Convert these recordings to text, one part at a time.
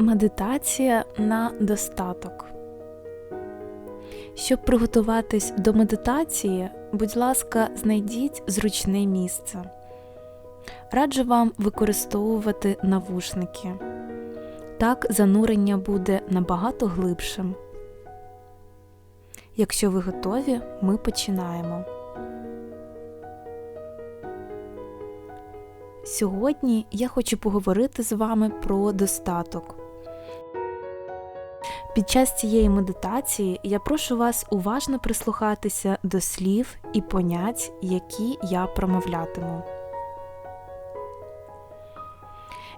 Медитація на достаток. Щоб приготуватись до медитації, будь ласка, знайдіть зручне місце. Раджу вам використовувати навушники. Так занурення буде набагато глибшим. Якщо ви готові, ми починаємо. Сьогодні я хочу поговорити з вами про достаток. Під час цієї медитації я прошу вас уважно прислухатися до слів і понять, які я промовлятиму.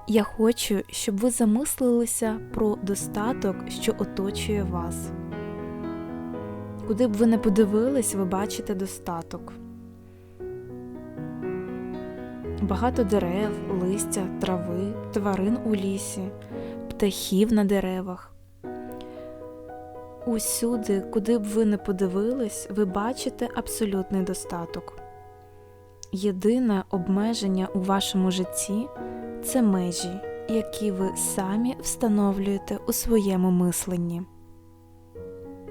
Я хочу, щоб ви замислилися про достаток, що оточує вас. Куди б ви не подивились, ви бачите достаток. Багато дерев, листя, трави, тварин у лісі, птахів на деревах. Усюди, куди б ви не подивились, ви бачите абсолютний достаток. Єдине обмеження у вашому житті це межі, які ви самі встановлюєте у своєму мисленні.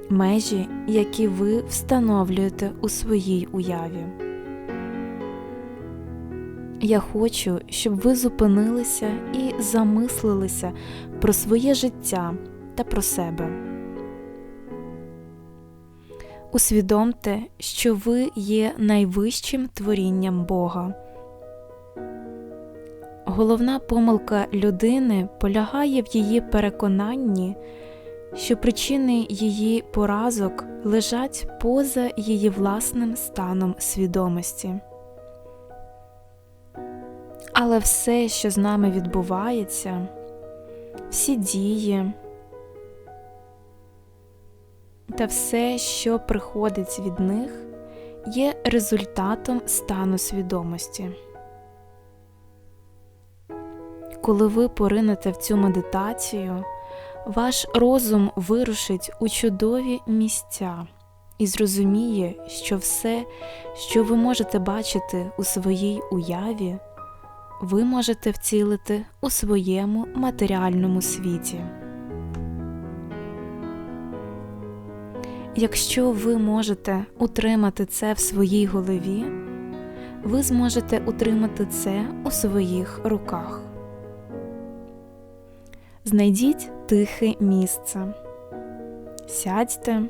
Межі, які ви встановлюєте у своїй уяві. Я хочу, щоб ви зупинилися і замислилися про своє життя та про себе. Усвідомте, що ви є найвищим творінням Бога. Головна помилка людини полягає в її переконанні, що причини її поразок лежать поза її власним станом свідомості. Але все, що з нами відбувається, всі дії та все, що приходить від них, є результатом стану свідомості. Коли ви поринете в цю медитацію, ваш розум вирушить у чудові місця і зрозуміє, що все, що ви можете бачити у своїй уяві, ви можете вцілити у своєму матеріальному світі. Якщо ви можете утримати це в своїй голові, ви зможете утримати це у своїх руках. Знайдіть тихе місце, сядьте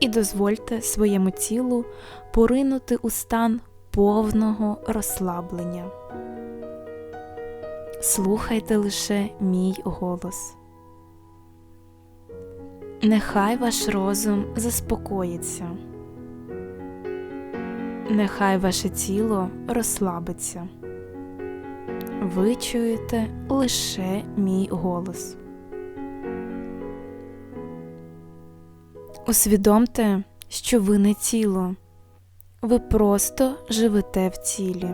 і дозвольте своєму тілу поринути у стан повного розслаблення. Слухайте лише мій голос. Нехай ваш розум заспокоїться, нехай ваше тіло розслабиться. Ви чуєте лише мій голос. Усвідомте, що ви не тіло, ви просто живете в тілі.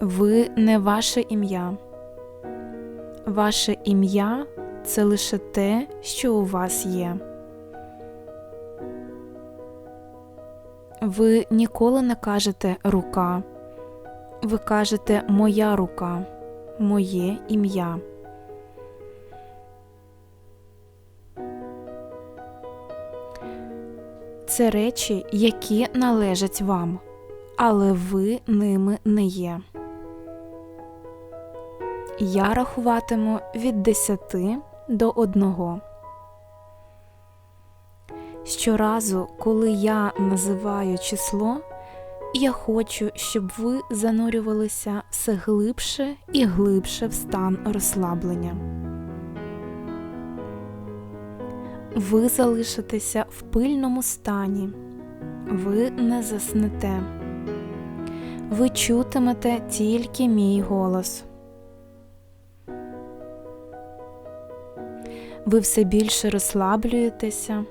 Ви не ваше ім'я. Ваше ім'я це лише те, що у вас є. Ви ніколи не кажете рука. Ви кажете моя рука, моє ім'я. Це речі, які належать вам, але ви ними не є. Я рахуватиму від 10 до 1. Щоразу, коли я називаю число, я хочу, щоб ви занурювалися все глибше і глибше в стан розслаблення. Ви залишитеся в пильному стані, ви не заснете, ви чутимете тільки мій голос. Ви все більше розслаблюєтеся,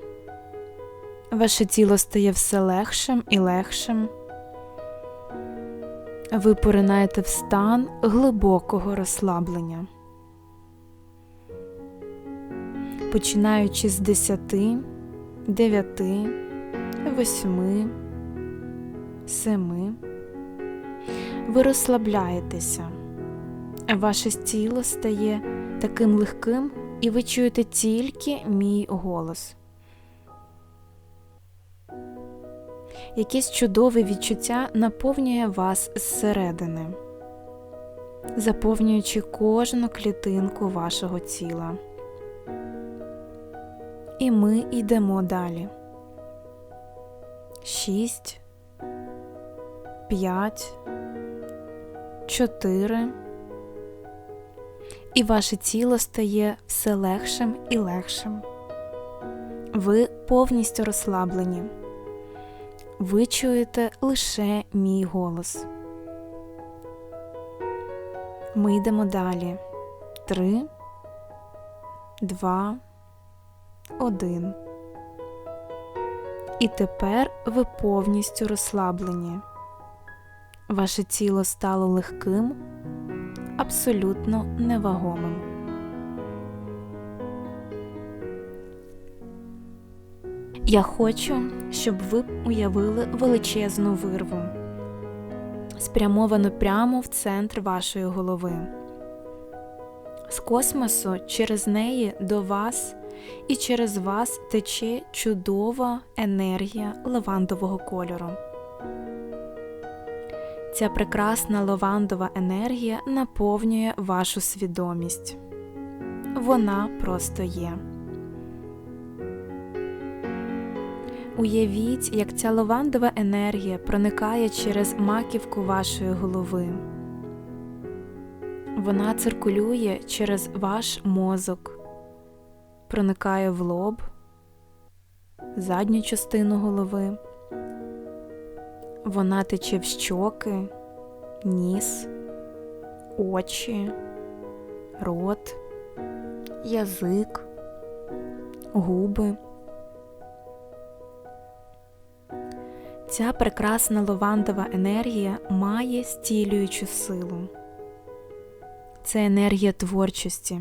ваше тіло стає все легшим і легшим. Ви поринаєте в стан глибокого розслаблення. Починаючи з 10, 9, 8, 7, ви розслабляєтеся, ваше тіло стає таким легким, і ви чуєте тільки мій голос. Якесь чудове відчуття наповнює вас зсередини, заповнюючи кожну клітинку вашого тіла. І ми йдемо далі. Шість, п'ять, чотири. І ваше тіло стає все легшим і легшим. Ви повністю розслаблені. Ви чуєте лише мій голос. Ми йдемо далі. Три, два, один. І тепер ви повністю розслаблені. Ваше тіло стало легким, абсолютно невагомим. Я хочу, щоб ви уявили величезну вирву, спрямовану прямо в центр вашої голови. З космосу через неї до вас і через вас тече чудова енергія лавандового кольору. Ця прекрасна лавандова енергія наповнює вашу свідомість. Вона просто є. Уявіть, як ця лавандова енергія проникає через маківку вашої голови. Вона циркулює через ваш мозок, проникає в лоб, задню частину голови. Вона тече в щоки, ніс, очі, рот, язик, губи. Ця прекрасна лавандова енергія має стілюючу силу. Це енергія творчості,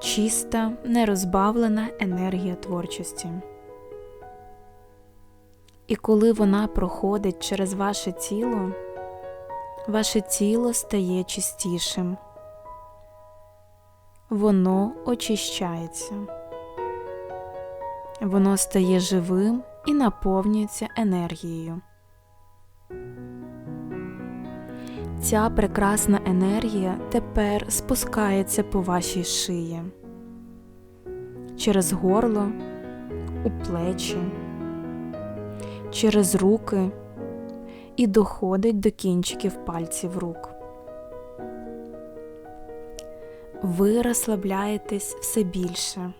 чиста, нерозбавлена енергія творчості. І коли вона проходить через ваше тіло, ваше тіло стає чистішим, воно очищається, воно стає живим і наповнюється енергією. Ця прекрасна енергія тепер спускається по вашій шиї. Через горло, у плечі, через руки і доходить до кінчиків пальців рук. Ви розслабляєтесь все більше.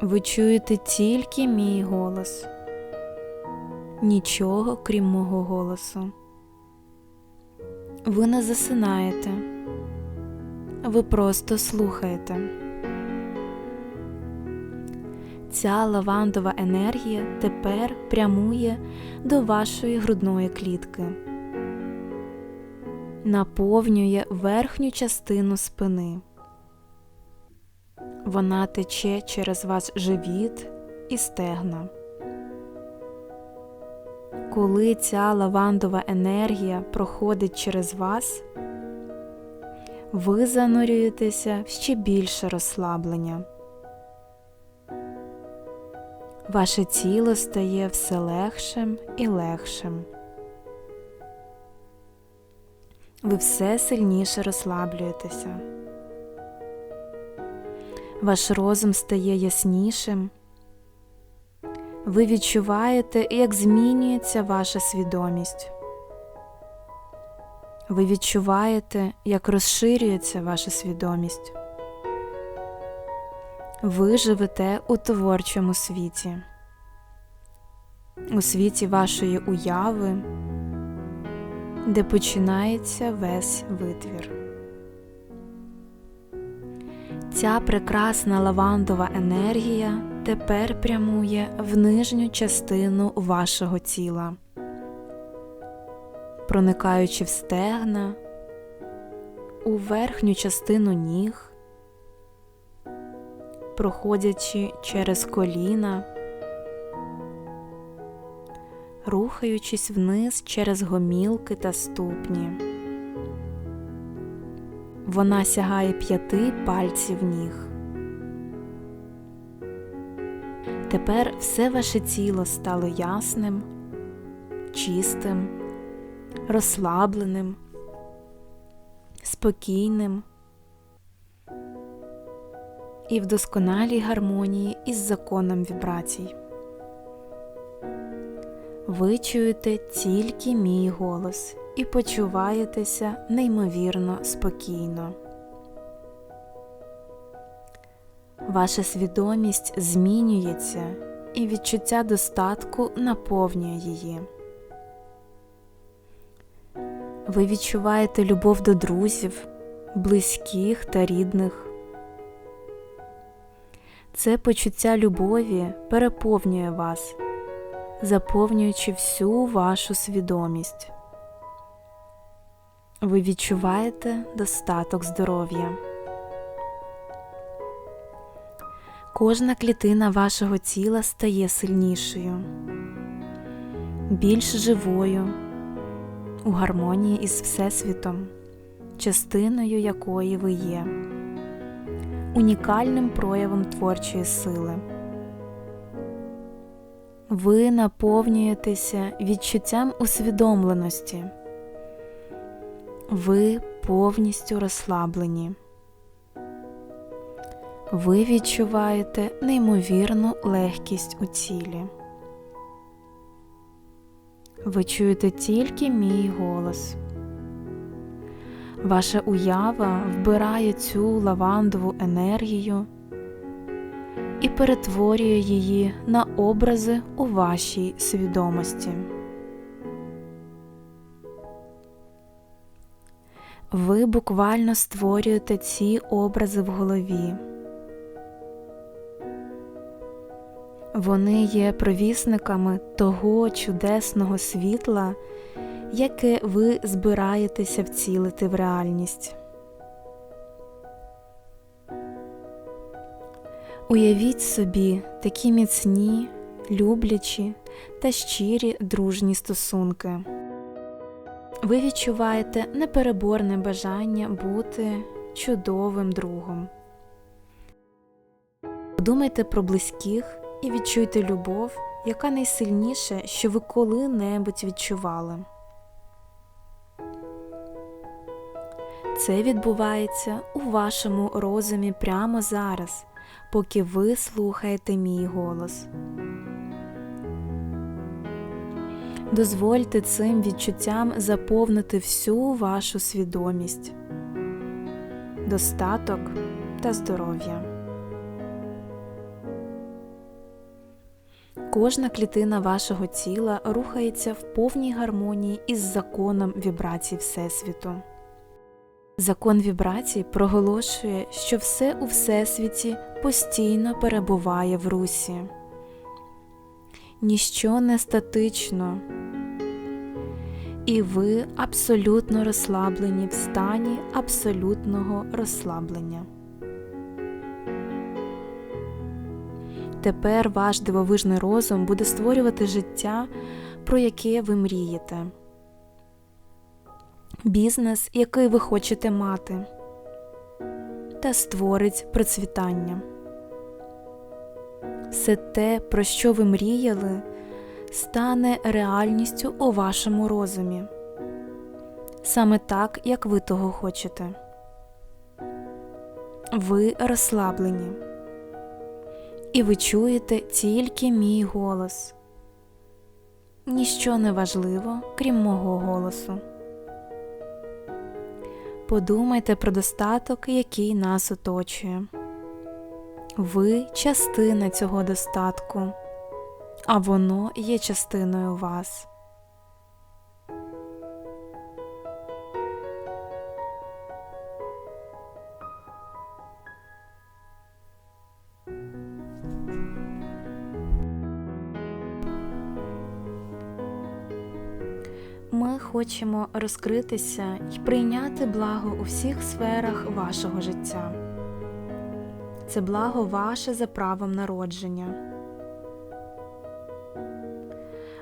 Ви чуєте тільки мій голос, нічого крім мого голосу. Ви не засинаєте, ви просто слухаєте. Ця лавандова енергія тепер прямує до вашої грудної клітки, наповнює верхню частину спини. Вона тече через ваш живіт і стегна. Коли ця лавандова енергія проходить через вас, ви занурюєтеся в ще більше розслаблення. Ваше тіло стає все легшим і легшим. Ви все сильніше розслаблюєтеся. Ваш розум стає яснішим. Ви відчуваєте, як змінюється ваша свідомість. Ви відчуваєте, як розширюється ваша свідомість. Ви живете у творчому світі, у світі вашої уяви, де починається весь витвір. Ця прекрасна лавандова енергія тепер прямує в нижню частину вашого тіла, проникаючи в стегна, у верхню частину ніг, проходячи через коліна, рухаючись вниз через гомілки та ступні. вона сягає п'яти пальців ніг. Тепер все ваше тіло стало ясним, чистим, розслабленим, спокійним і в досконалій гармонії із законом вібрацій. Ви чуєте тільки мій голос і почуваєтеся неймовірно спокійно. Ваша свідомість змінюється і відчуття достатку наповнює її. Ви відчуваєте любов до друзів, близьких та рідних. Це почуття любові переповнює вас, заповнюючи всю вашу свідомість. Ви відчуваєте достаток здоров'я. Кожна клітина вашого тіла стає сильнішою, більш живою, у гармонії із Всесвітом, частиною якої ви є, унікальним проявом творчої сили. Ви наповнюєтеся відчуттям усвідомленості. Ви повністю розслаблені. Ви відчуваєте неймовірну легкість у тілі. Ви чуєте тільки мій голос. Ваша уява вбирає цю лавандову енергію і перетворює її на образи у вашій свідомості. Ви буквально створюєте ці образи в голові. Вони є провісниками того чудесного світла, яке ви збираєтеся вцілити в реальність. Уявіть собі такі міцні, люблячі та щирі дружні стосунки. Ви відчуваєте непереборне бажання бути чудовим другом. Подумайте про близьких і відчуйте любов, яка найсильніше, що ви коли-небудь відчували. Це відбувається у вашому розумі прямо зараз, поки ви слухаєте мій голос. Дозвольте цим відчуттям заповнити всю вашу свідомість, достаток та здоров'я. Кожна клітина вашого тіла рухається в повній гармонії із законом вібрацій Всесвіту. Закон вібрацій проголошує, що все у Всесвіті постійно перебуває в русі. Ніщо не статично, і ви абсолютно розслаблені в стані абсолютного розслаблення. Тепер ваш дивовижний розум буде створювати життя, про яке ви мрієте, бізнес, який ви хочете мати, та створить процвітання. Все те, про що ви мріяли, стане реальністю у вашому розумі, саме так, як ви того хочете. Ви розслаблені і ви чуєте тільки мій голос. Ніщо не важливо, крім мого голосу. Подумайте про достаток, який нас оточує. Ви частина цього достатку, а воно є частиною вас. Ми хочемо розкритися і прийняти благо у всіх сферах вашого життя. Це благо ваше за правом народження.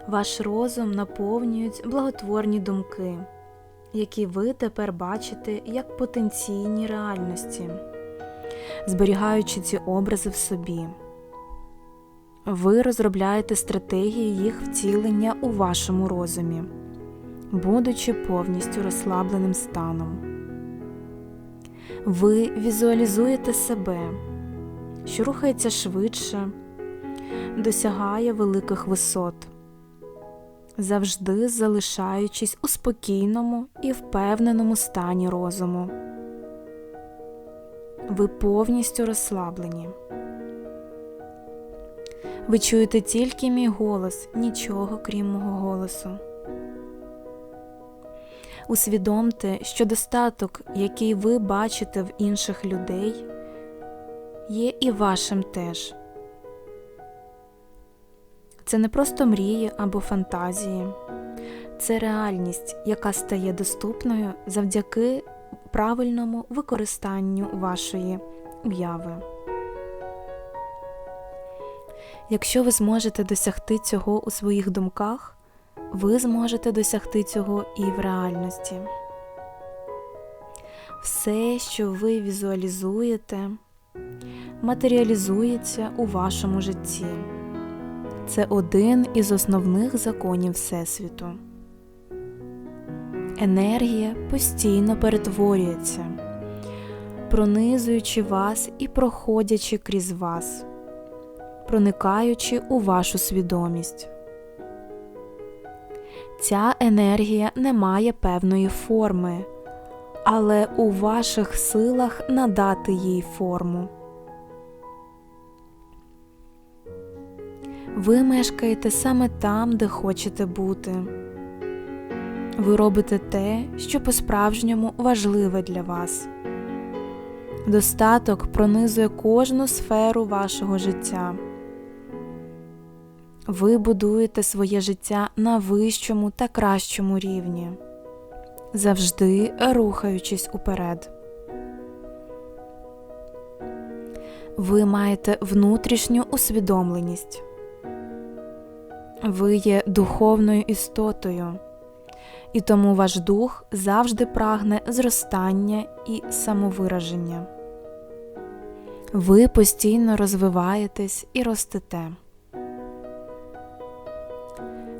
Ваш розум наповнюють благотворні думки, які ви тепер бачите як потенційні реальності, зберігаючи ці образи в собі. Ви розробляєте стратегії їх втілення у вашому розумі, будучи повністю розслабленим станом. Ви візуалізуєте себе, що рухається швидше, досягає великих висот, завжди залишаючись у спокійному і впевненому стані розуму. Ви повністю розслаблені. Ви чуєте тільки мій голос, нічого крім мого голосу. Усвідомте, що достаток, який ви бачите в інших людей, є і вашим теж. Це не просто мрії або фантазії, це реальність, яка стає доступною завдяки правильному використанню вашої уяви. Якщо ви зможете досягти цього у своїх думках, ви зможете досягти цього і в реальності. Все, що ви візуалізуєте, матеріалізується у вашому житті. Це один із основних законів Всесвіту. Енергія постійно перетворюється, пронизуючи вас і проходячи крізь вас проникаючи у вашу свідомість. Ця енергія не має певної форми, але у ваших силах надати їй форму. Ви мешкаєте саме там, де хочете бути. Ви робите те, що по-справжньому важливе для вас. Достаток пронизує кожну сферу вашого життя. Ви будуєте своє життя на вищому та кращому рівні, завжди рухаючись уперед. Ви маєте внутрішню усвідомленість. Ви є духовною істотою, і тому ваш дух завжди прагне зростання і самовираження. Ви постійно розвиваєтесь і ростете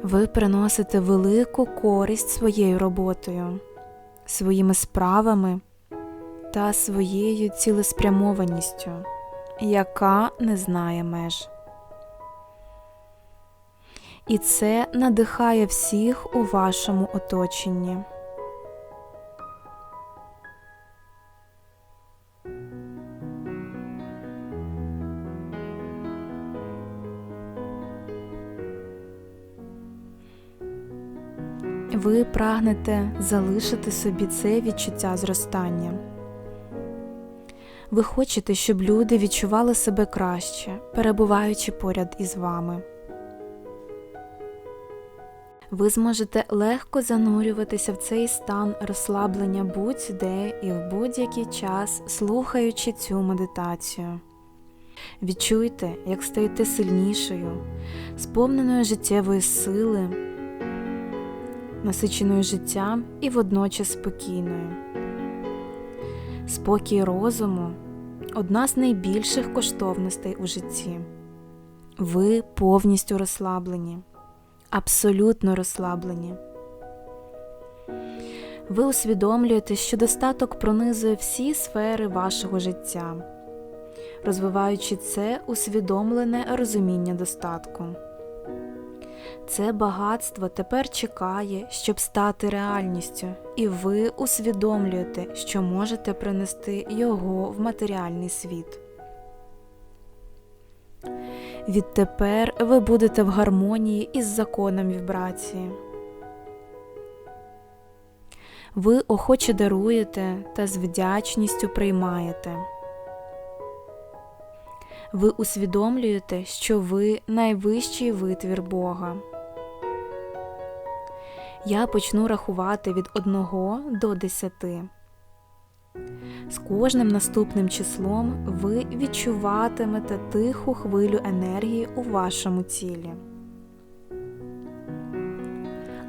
ви приносите велику користь своєю роботою, своїми справами та своєю цілеспрямованістю, яка не знає меж. І це надихає всіх у вашому оточенні. Прагнете залишити собі це відчуття зростання. Ви хочете, щоб люди відчували себе краще, перебуваючи поряд із вами. Ви зможете легко занурюватися в цей стан розслаблення будь-де і в будь-який час, слухаючи цю медитацію. Відчуйте, як стаєте сильнішою, сповненою життєвої сили насиченою життям і водночас спокійною. Спокій розуму одна з найбільших коштовностей у житті. Ви повністю розслаблені, абсолютно розслаблені. Ви усвідомлюєте, що достаток пронизує всі сфери вашого життя, розвиваючи це усвідомлене розуміння достатку. Це багатство тепер чекає, щоб стати реальністю, і ви усвідомлюєте, що можете принести його в матеріальний світ. Відтепер ви будете в гармонії із законом вібрації. Ви охоче даруєте та з вдячністю приймаєте ви усвідомлюєте, що ви найвищий витвір Бога. Я почну рахувати від 1 до 10. З кожним наступним числом ви відчуватимете тиху хвилю енергії у вашому тілі.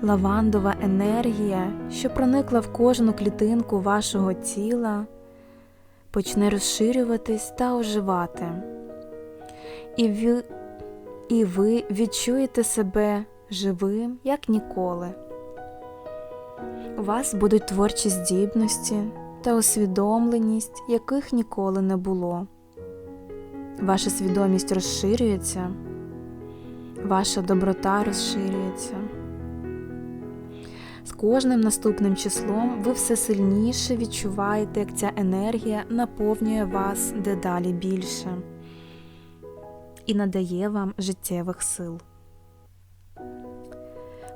лавандова енергія, що проникла в кожну клітинку вашого тіла, почне розширюватись та оживати. І ви, і ви відчуєте себе живим, як ніколи. У вас будуть творчі здібності та усвідомленість, яких ніколи не було. Ваша свідомість розширюється, ваша доброта розширюється. З кожним наступним числом ви все сильніше відчуваєте, як ця енергія наповнює вас дедалі більше і надає вам життєвих сил.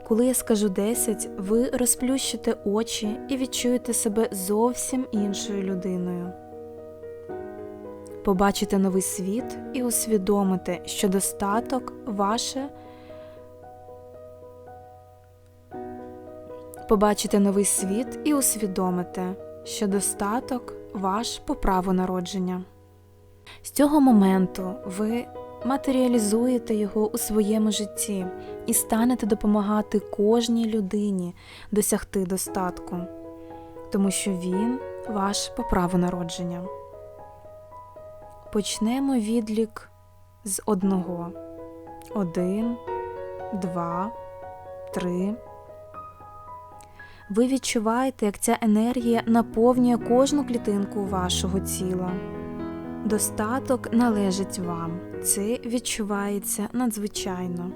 Коли я скажу 10, ви розплющите очі і відчуєте себе зовсім іншою людиною. Побачите новий світ і усвідомите, що достаток ваше. Побачите новий світ і усвідомите, що достаток ваш по праву народження. З цього моменту ви матеріалізуєте його у своєму житті і станете допомагати кожній людині досягти достатку, тому що він ваш по праву народження. Почнемо відлік з одного. Один, два, три. Ви відчуваєте, як ця енергія наповнює кожну клітинку вашого тіла. Достаток належить вам. Це відчувається надзвичайно.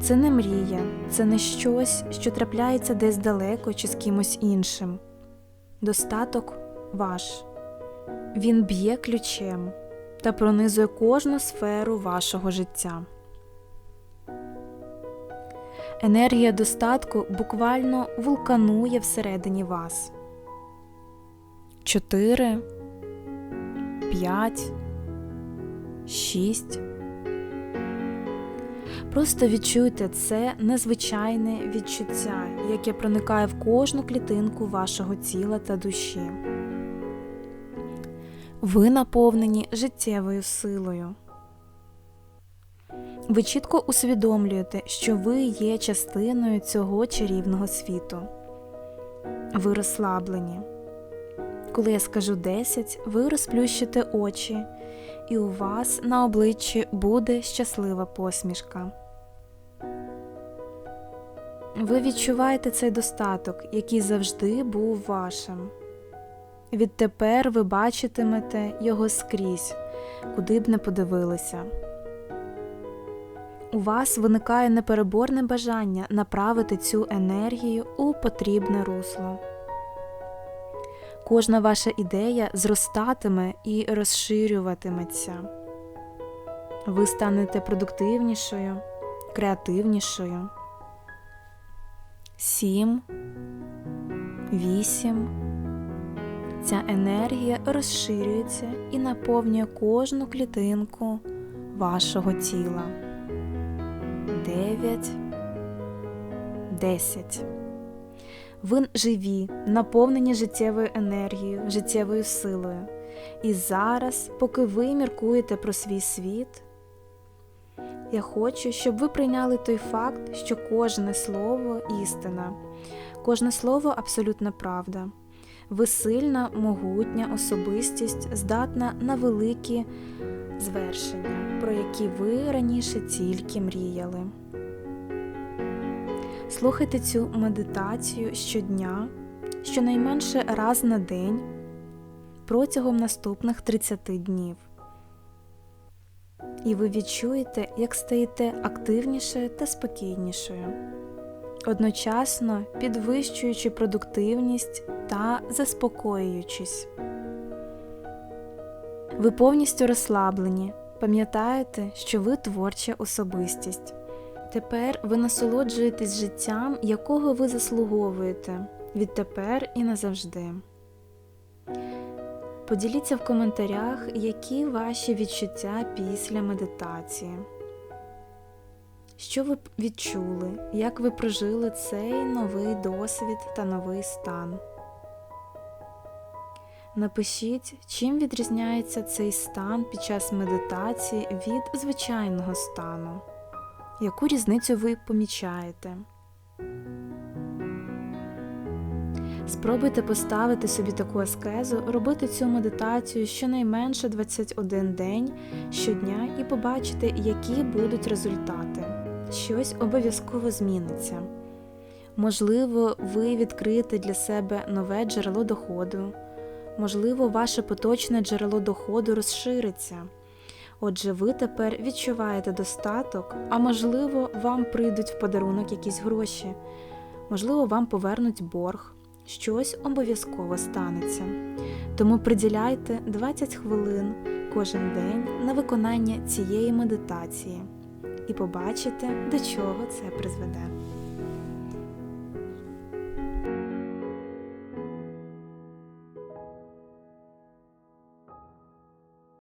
Це не мрія, це не щось, що трапляється десь далеко чи з кимось іншим. Достаток ваш. Він б'є ключем та пронизує кожну сферу вашого життя. Енергія достатку буквально вулканує всередині вас. Чотири, п'ять, шість. Просто відчуйте це незвичайне відчуття, яке проникає в кожну клітинку вашого тіла та душі. Ви наповнені життєвою силою. Ви чітко усвідомлюєте, що ви є частиною цього чарівного світу. Ви розслаблені. Коли я скажу 10, ви розплющите очі, і у вас на обличчі буде щаслива посмішка. Ви відчуваєте цей достаток, який завжди був вашим. Відтепер ви бачитимете його скрізь, куди б не подивилися. У вас виникає непереборне бажання направити цю енергію у потрібне русло. Кожна ваша ідея зростатиме і розширюватиметься. Ви станете продуктивнішою, креативнішою. Сім, вісім. Ця енергія розширюється і наповнює кожну клітинку вашого тіла. Дев'ять, десять. Ви живі, наповнені життєвою енергією, життєвою силою. І зараз, поки ви міркуєте про свій світ, я хочу, щоб ви прийняли той факт, що кожне слово істина, кожне слово абсолютна правда. Ви сильна, могутня особистість, здатна на великі звершення, про які ви раніше тільки мріяли. Слухайте цю медитацію щодня, щонайменше раз на день протягом наступних 30 днів. І ви відчуєте, як стаєте активнішою та спокійнішою, одночасно підвищуючи продуктивність та заспокоюючись. Ви повністю розслаблені, пам'ятаєте, що ви творча особистість. Тепер ви насолоджуєтесь життям, якого ви заслуговуєте відтепер і назавжди. Поділіться в коментарях, які ваші відчуття після медитації. Що ви відчули, як ви прожили цей новий досвід та новий стан. Напишіть, чим відрізняється цей стан під час медитації від звичайного стану. Яку різницю ви помічаєте? Спробуйте поставити собі таку аскезу, робити цю медитацію щонайменше 21 день щодня і побачите, які будуть результати. Щось обов'язково зміниться. Можливо, ви відкриєте для себе нове джерело доходу. Можливо, ваше поточне джерело доходу розшириться. Отже, ви тепер відчуваєте достаток, а можливо, вам прийдуть в подарунок якісь гроші, можливо, вам повернуть борг, щось обов'язково станеться. Тому приділяйте 20 хвилин кожен день на виконання цієї медитації і побачите, до чого це призведе.